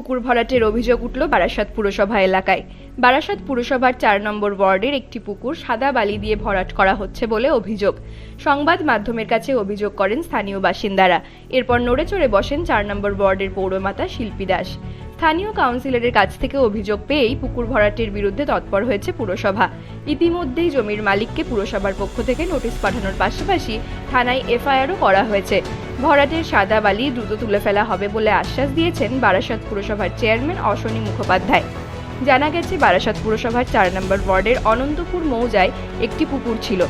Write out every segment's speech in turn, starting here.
পুকুর ভরাটের অভিযোগ উঠল বারাসাত পুরসভা এলাকায়। বারাসাত পুরসভার চার নম্বর ওয়ার্ডের একটি পুকুর সাদা বালি দিয়ে ভরাট করা হচ্ছে বলে অভিযোগ। সংবাদ মাধ্যমের কাছে অভিযোগ করেন স্থানীয় বাসিন্দারা। এরপর নড়ে চড়ে বসেন চার নম্বর ওয়ার্ডের পৌরমাতা শিল্পী দাস। স্থানীয় কাউন্সিলরের কাছ থেকে অভিযোগ পেয়েই পুকুর ভরাটের বিরুদ্ধে তৎপর হয়েছে পুরসভা। ইতিমধ্যেই জমির মালিককে পুরসভার পক্ষ থেকে নোটিশ পাঠানোর পাশাপাশি থানায় এফআইআরও করা হয়েছে। ভরাটের সাদা বালি দ্রুত তুলে ফেলা হবে বলে আশ্বাস দিয়েছেন বারাসাত পুরসভার চেয়ারম্যান অশ্বনী মুখোপাধ্যায়। জানা গেছে, বারাসাত পুরসভার চার নম্বর ওয়ার্ডের অনন্তপুর মৌজায় একটি পুকুর ছিল।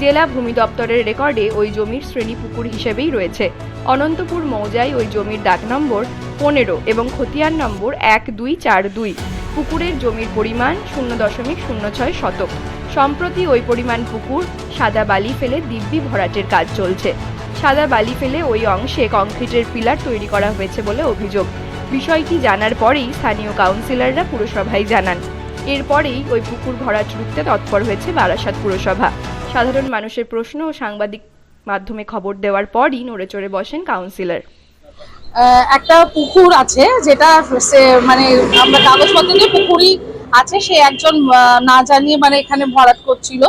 জেলা ভূমি দপ্তরের রেকর্ডে ওই জমির শ্রেণি পুকুর হিসেবেই রয়েছে। অনন্তপুর মৌজায় ওই জমির ডাক নম্বর পনেরো এবং খতিয়ান নম্বর এক দুই চার দুই। পুকুরের জমির পরিমাণ শূন্য দশমিক শূন্য ছয় শতক। সম্প্রতি ওই পরিমাণ পুকুর সাদা বালি ফেলে দিব্যি ভরাটের কাজ চলছে। সাদা বালি ফেলে ওই অংশে কংক্রিটের পিলার তৈরি করা হয়েছে বলে অভিযোগ। বিষয়টি জানার পরেই স্থানীয় কাউন্সিলররা পুরসভায় জানান। এরপরেই ওই পুকুর ভরাট রুখতে তৎপর হয়েছে বারাসাত পুরসভা। সাধারণ মানুষের প্রশ্ন ও সাংবাদিক মাধ্যমে খবর দেওয়ার পরই নড়ে চড়ে বসেন কাউন্সিলর। একটা পুকুর আছে যেটা মানে আমরা কাগজপত্র দিয়ে পুকুরই আছে, সে একজন না জানিয়ে মানে এখানে ভরাট করছিল।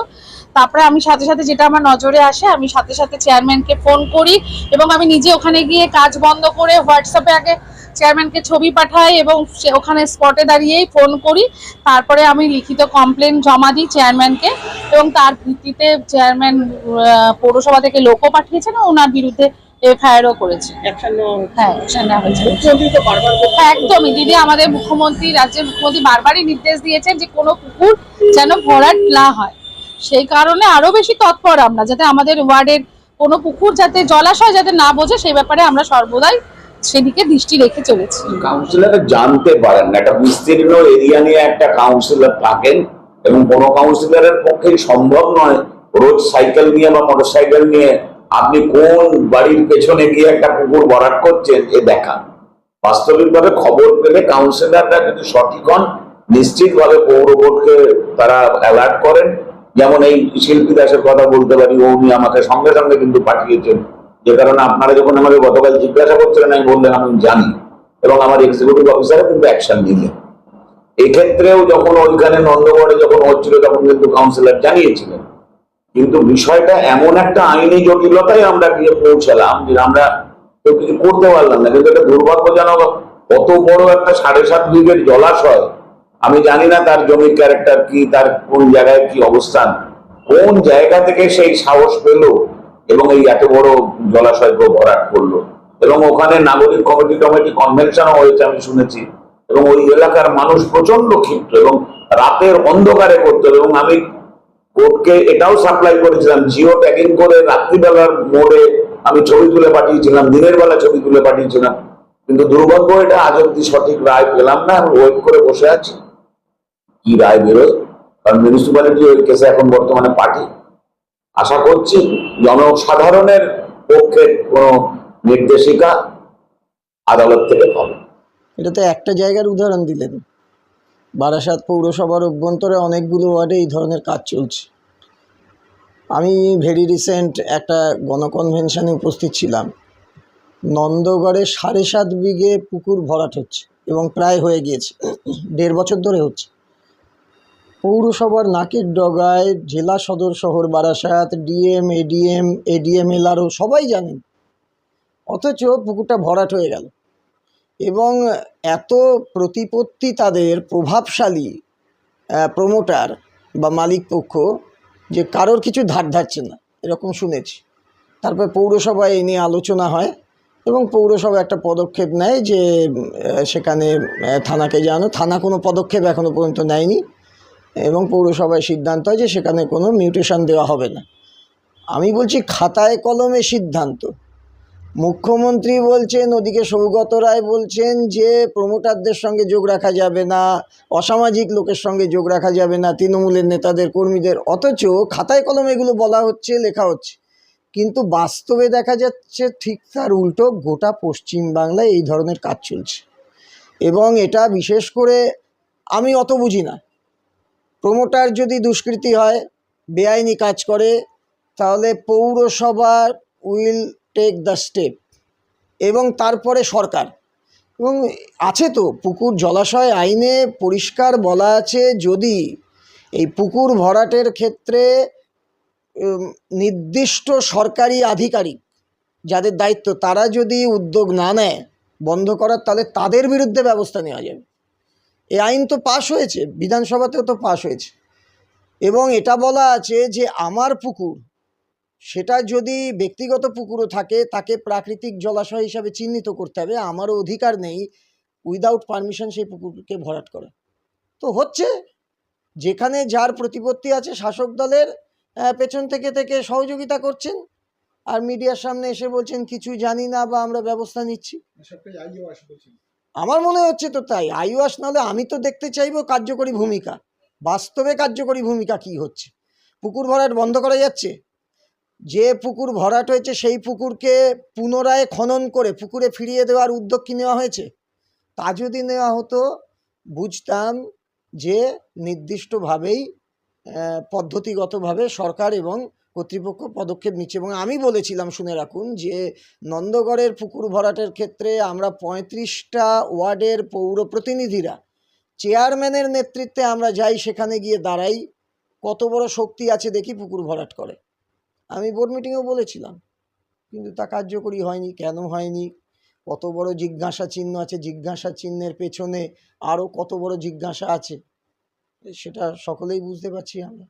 তারপরে আমি সাথে সাথে যেটা আমার নজরে আসে, আমি সাথে সাথে চেয়ারম্যানকে ফোন করি এবং আমি নিজে ওখানে গিয়ে কাজ বন্ধ করে হোয়াটসঅ্যাপে আগে চেয়ারম্যানকে ছবি পাঠাই এবং ওখানে স্পটে দাঁড়িয়েই ফোন করি। তারপরে আমি লিখিত কমপ্লেন জমা দিই চেয়ারম্যানকে এবং তার ভিত্তিতে চেয়ারম্যান পৌরসভা থেকে লোকও পাঠিয়েছেন ওনার বিরুদ্ধে এফআইআরও করেছে। হ্যাঁ নেওয়া হয়েছে। হ্যাঁ, একদমই। দিদি আমাদের মুখ্যমন্ত্রী রাজ্যের মুখ্যমন্ত্রী বারবারই নির্দেশ দিয়েছেন যে কোনো পুকুর যেন ভরাট না হয়। সেই কারণে আরও বেশি তৎপর আমরা যাতে আমাদের ওয়ার্ডের কোনো পুকুর যাতে জলাশয় যাতে না বোঝে সেই ব্যাপারে আমরা সর্বদাই সেদিকে দৃষ্টি রেখে চলেছি। কাউন্সিলর জানতে পারেন না একটা বিস্তীর্ণ এরিয়া নিয়ে একটা কাউন্সিলর থাকেন এবং কোনো কাউন্সিলরের পক্ষে সম্ভব নয় রোজ সাইকেল নিয়ে বা মোটর সাইকেল নিয়ে আপনি কোন বাড়ির পেছনে গিয়ে একটা কুকুর ভরাট করছেন, এ দেখা বাস্তবিকভাবে খবর পেলে কাউন্সিলররা যদি সঠিক হন, নিশ্চিতভাবে পৌর বোর্ডকে তারা অ্যালার্ট করেন। যেমন এই শিল্পী দাসের কথা বলতে পারি, উনি আমাকে সঙ্গে সঙ্গে কিন্তু পাঠিয়েছেন। যে কারণে আপনারা যখন আমাকে গতকাল জিজ্ঞাসা করছিলেন, আমি বললেন, আমি জানি। এবং আমার এক্সিকিউটিভ অফিসারও কিন্তু অ্যাকশন নিলেন। এক্ষেত্রেও যখন ওইখানে নন্দগড়ে যখন হচ্ছিল, তখন কিন্তু কাউন্সিলর জানিয়েছিলেন। কিন্তু বিষয়টা এমন একটা আইনি জটিলতায় আমরা গিয়ে পৌঁছালাম যে আমরা কেউ কিছু করতে পারলাম না। কিন্তু এটা দুর্ভাগ্যজনক, কত বড় একটা সাড়ে সাত বিঘের জলাশয়, আমি জানি না তার জমির ক্যারেক্টার কি, তার কোন জায়গায় কি অবস্থান, কোন জায়গা থেকে সেই সাহস পেল এবং এই এত বড় জলাশয়কে ভরাট করল। এবং ওখানে নাগরিক কমিটি কমিটি কনভেনশনও হয়েছে, আমি শুনেছি। এবং ওই এলাকার মানুষ প্রচণ্ড ক্ষিপ্ত এবং রাতের অন্ধকারে করতে। এবং আমি কোর্টকে এটাও সাপ্লাই করেছিলাম, জিও ট্যাগিং করে রাত্রিবেলার মোড়ে আমি ছবি তুলে পাঠিয়েছিলাম, দিনের বেলা ছবি তুলে পাঠিয়েছিলাম। কিন্তু দুর্ভাগ্য, এটা আজ অব্দি সঠিক রায় পেলাম না, আমি ওয়েট করে বসে আছি। কি রায় বেরোয়? কারণ মিউনিসিপ্যালিটি ওই কেসে এখন বর্তমানে পার্টি। আশা করছি জনসাধারণের পক্ষে কোনো নির্দেশিকা আদালত থেকে পাবে। এটা তো একটা জায়গার উদাহরণ দিলেন। বারাসাত পৌরসভার অভ্যন্তরে অনেকগুলো ওয়ার্ডে এই ধরনের কাজ চলছে। আমি ভেরি রিসেন্ট একটা গণকনভেনশনে উপস্থিত ছিলাম। নন্দগড়ে সাড়ে সাত বিঘে পুকুর ভরাট হচ্ছে এবং প্রায় হয়ে গিয়েছে, দেড় বছর ধরে হচ্ছে। পৌরসভার নাকের ডগায় জেলা সদর শহর Barasat, DM, ADM ADM LRO সবাই জানেন। অথচ পুকুরটা ভরাট হয়ে গেল। এবং এত প্রতিপত্তি তাদের প্রভাবশালী প্রমোটার বা মালিক পক্ষ যে কারোর কিছু ধার ধারছে না, এরকম শুনেছি। তারপর পৌরসভায় এই নিয়ে আলোচনা হয় এবং পৌরসভা একটা পদক্ষেপ নেয় যে সেখানে থানাকে জানো থানা কোনো পদক্ষেপ এখনও পর্যন্ত নেয়নি এবং পৌরসভায় সিদ্ধান্ত হয় যে সেখানে কোনো মিউটেশন দেওয়া হবে না। আমি বলছি খাতায় কলমে সিদ্ধান্ত। মুখ্যমন্ত্রী বলছেন, ওদিকে সৌগত রায় বলছেন যে প্রমোটারদের সঙ্গে যোগ রাখা যাবে না, অসামাজিক লোকের সঙ্গে যোগ রাখা যাবে না, তৃণমূলের নেতাদের, কর্মীদের, অথচ খাতায় কলমে এগুলো বলা হচ্ছে, লেখা হচ্ছে। কিন্তু বাস্তবে দেখা যাচ্ছে ঠিক তার উল্টো গোটা পশ্চিম বাংলায় এই ধরনের কাজ চলছে। এবং এটা বিশেষ করে আমি অত বুঝি না। প্রমোটার যদি দুষ্কৃতি হয়, বেআইনি কাজ করে, তাহলে পৌরসভার উইল টেক দ্য স্টেপ এবং তারপরে সরকার। এবং আছে তো, পুকুর জলাশয় আইনে পরিষ্কার বলা আছে, যদি এই পুকুর ভরাটের ক্ষেত্রে নির্দিষ্ট সরকারি আধিকারিক যাদের দায়িত্ব, তারা যদি উদ্যোগ না নেয়, বন্ধ করার, তাহলে তাদের বিরুদ্ধে ব্যবস্থা নেওয়া যাবে। এই আইন তো পাশ হয়েছে, বিধানসভাতেও তো পাশ হয়েছে। এবং এটা বলা আছে যে, আমার পুকুর সেটা যদি ব্যক্তিগত পুকুরও থাকে তাকে প্রাকৃতিক জলাশয় হিসাবে চিহ্নিত করতে হবে আমারও অধিকার নেই উইদাউট পারমিশন সেই পুকুরকে ভরাট করে। তো হচ্ছে যেখানে যার প্রতিপত্তি আছে শাসক দলের পেছন থেকে থেকে সহযোগিতা করছেন আর মিডিয়ার সামনে এসে বলছেন কিছুই জানি না বা আমরা ব্যবস্থা নিচ্ছি। আমার মনে হচ্ছে তো তাই আইওয়াস নাহলে আমি তো দেখতে চাইব কার্যকরী ভূমিকা। বাস্তবে কার্যকরী ভূমিকা কি হচ্ছে? পুকুর ভরাট বন্ধ করা যাচ্ছে? যে পুকুর ভরাট হয়েছে, সেই পুকুরকে পুনরায় খনন করে, পুকুরে ফিরিয়ে দেওয়ার উদ্যোগ কি নেওয়া হয়েছে? তা যদি নেওয়া হতো, বুঝতাম যে নির্দিষ্টভাবেই পদ্ধতিগতভাবে সরকার এবং কর্তৃপক্ষ পদক্ষেপ নিচ্ছে এবং আমি বলেছিলাম, শুনে রাখুন, যে নন্দগড়ের পুকুর ভরাটের ক্ষেত্রে আমরা পঁয়ত্রিশটা ওয়ার্ডের পৌর প্রতিনিধিরা, চেয়ারম্যানের নেতৃত্বে আমরা যাই, সেখানে গিয়ে দাঁড়াই, কত বড় শক্তি আছে দেখি পুকুর ভরাট করে। আমি বোর্ড মিটিংয়েও বলেছিলাম। কিন্তু তা কার্যকরী হয়নি। কেন হয়নি? কত বড় জিজ্ঞাসা চিহ্ন আছে? জিজ্ঞাসা চিহ্নের পেছনে আরও কত বড় জিজ্ঞাসা আছে? সেটা সকলেই বুঝতে পারছি আমরা।